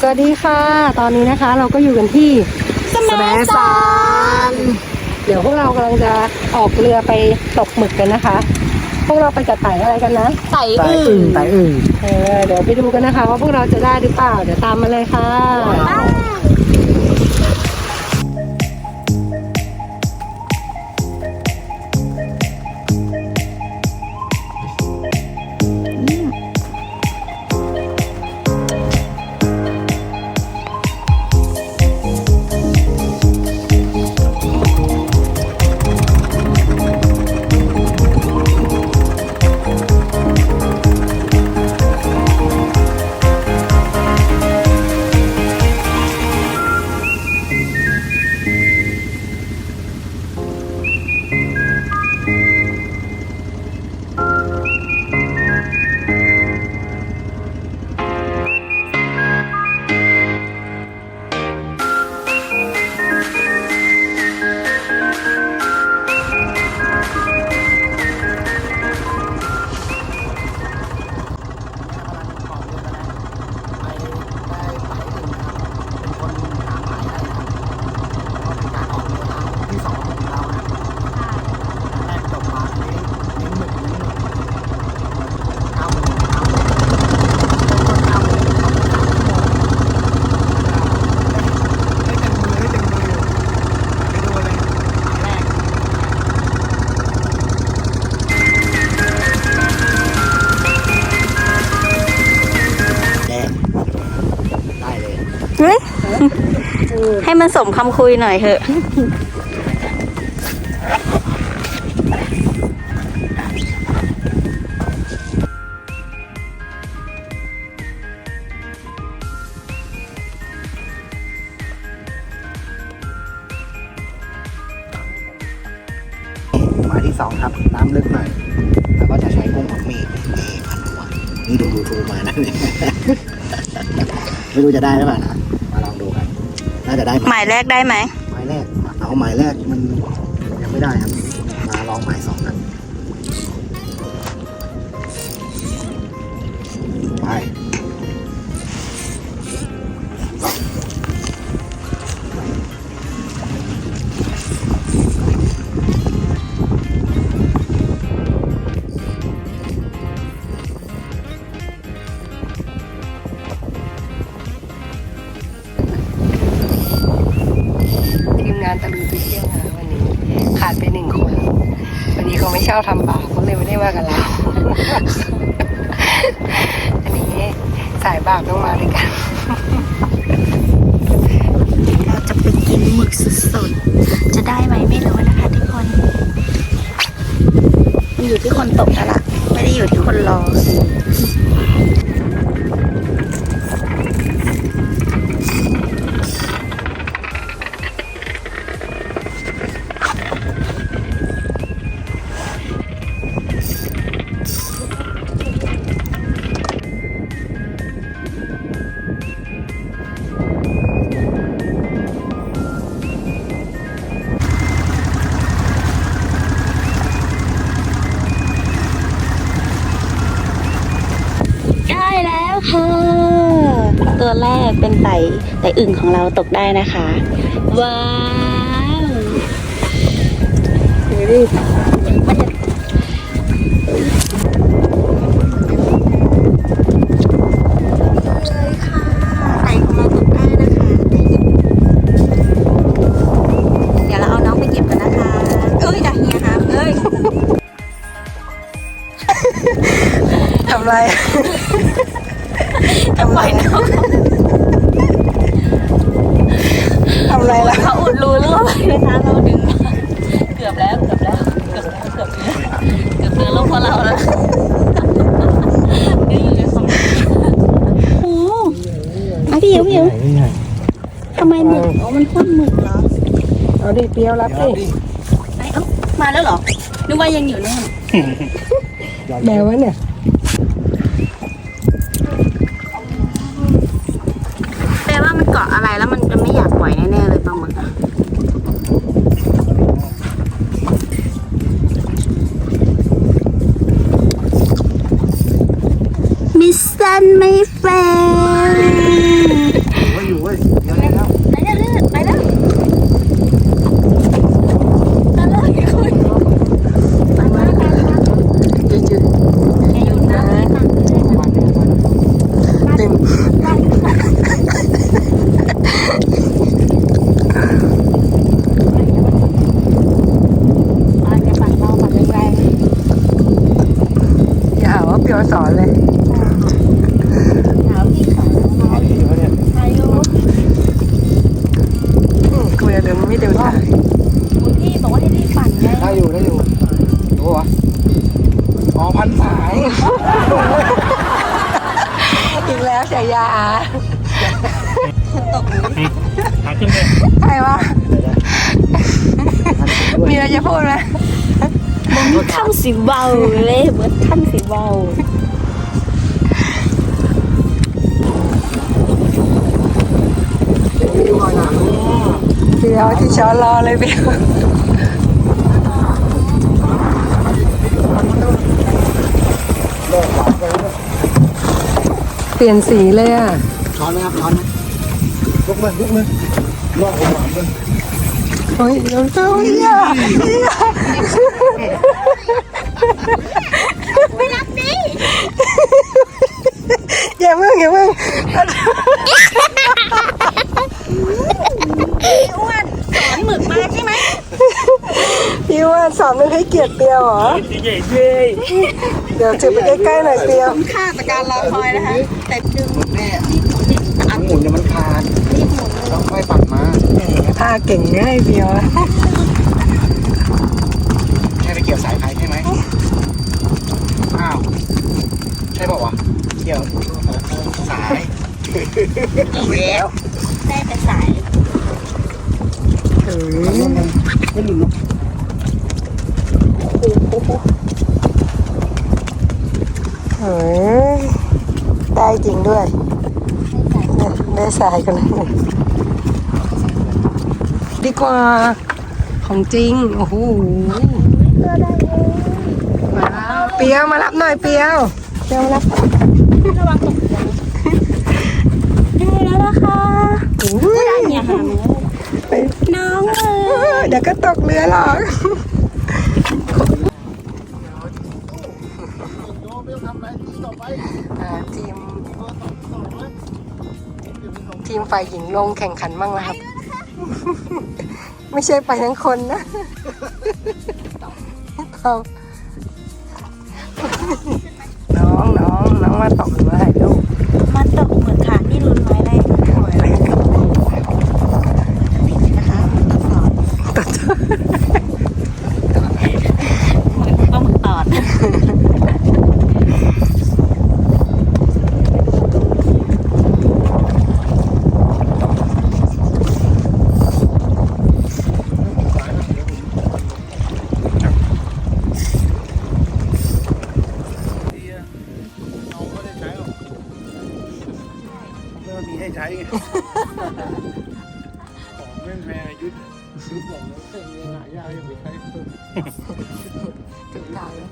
สวัสดีค่ะ ตอนนี้นะคะเราก็อยู่กันที่สมสารเดี๋ยวพวกเรากำลังจะออกเรือไปตกหมึกกันนะคะ พวกเราไปกับไต่อะไรกันนะไต่ไต่อึ่อึ่งงไต่อึ่งเออเดี๋ยวไปดูกันนะคะว่าพวกเราจะได้หรือเปล่า เดี๋ยวตามมาเลยค่ะ เฮ้ยให้มันสมคำคุยหน่อยเถอะหมายที่สองครับ น้ำลึกหน่อยแล้วก็จะใช้กุ้งของมฆนี่พันหัวนี่ดูยูทูมานะเนี่ยไม่รู้จะได้หรือเปล่านะมาลองดูกัน น่าจะได้หมายแรกได้ไหมหมายแรกเอาหมายแรกมันยังไม่ได้ครับมาลองหมายสองกันาไม่เช่าทำบาปเขาเลยไม่ได้ว่ากับเราอันนี้สายบาปต้องมาด้วยกันเราจะไปกินหมึกสดๆ จะได้ไหมไม่รู้นะคะทุกคนมันอยู่ที่คนตกนะล่ะไม่ได้อยู่ที่คนรอ ค่ะ ตัวแรกเป็นไต่ไต่อึ่งของเราตกได้นะคะ ว้าว ปล่อยน้องทำไรล่ะเขาอุดรูรั่วไปนะคะเราดึงมาเกือบแล้วเกือบแล้วเกือบแล้วเกือบเนื้อเกือบเนื้อลูกเพราะเราแล้วเดี๋ยวอยู่ในสมโอ้โหอะพี่หิวพี่หิวทำไมหมึกอ๋อมันพ่นหมึกเหรอเอาดิเปรี้ยวรับดิไอ้เอ้ามาแล้วเหรอนึกว่ายังอยู่นู่น แมววะเนี่ย จะไม่อยากปล่อยแน่ๆเลยปลาหมึกอะมิสซันไม่แฟร์ วะอ๋อพันสายอีกแล้วฉายาตกหาขึ้นใครวะมีอะไรจะพูดไหมมันทำสีเบาเลยเหมือนทำสีเบาเดี๋ยวที่ชอนรอเลยเบล เปลี่ยนสีเลยอะช้อนไหมครับช้อนไหมลุกมือลุกมือลอกหัวมันเฮ้ยน้องเจ้าเฮียไม่รับดิอย่ามึงอย่ามึง สอนหมึกมาใช่ไหม พี่ว่าสอนมึงให้เกียรติเปียวเหรอเย้เย้เดี๋ยวจะไปใกล้ๆหน่อยเปียว ค่าจากการรอคอยนะคะ แต่ดึงแม่อันหมุนเนี่ยมันขาดต้องค่อยปัดมาท่าเก่งง่ายเปียวอะแค่ไปเกี่ยวสายไฟใช่ไหมอ้าวใช่ป่าวะเกี่ยวสายแล้วได้แต่สาย เออ ไม่หลุดหรอก เฮ้ยได้จริงด้วยเนี่ยได้ สายกันเลยดีกว่าของจริง โอ้โหมาแล้วเปียวมารับหน่อยเปียวเปียวมารับระวังตกเรือได้แล้วนะคะโอ้ยอย่าหาเนื้อไปน้องเลเอยอเดี๋ยวก็ตกเรือหรอกอ่าทีม ทีมฝ่ายหญิงลงแข่งขันบ้างแล้วครับ ไม่ใช่ไปทั้งคนนะเอาน้องน้องน้องมาตกหรือว่าถ่ายรูปมาตกหมึกค่ะนี่รุนไว้แรก หวยอะไรครับ นะคะสอนหมึกปลาหมึกตอด เอาไม่ได้ใช้หรอกไม่มี ให้ใช้ไง ของแม่งแพงยุดยุดบอกแล้วเครื่องนี้หายากยังไม่ใช้เพิ่ม ถึงทางแล้ว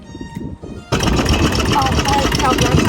ออกไปจบแล้ว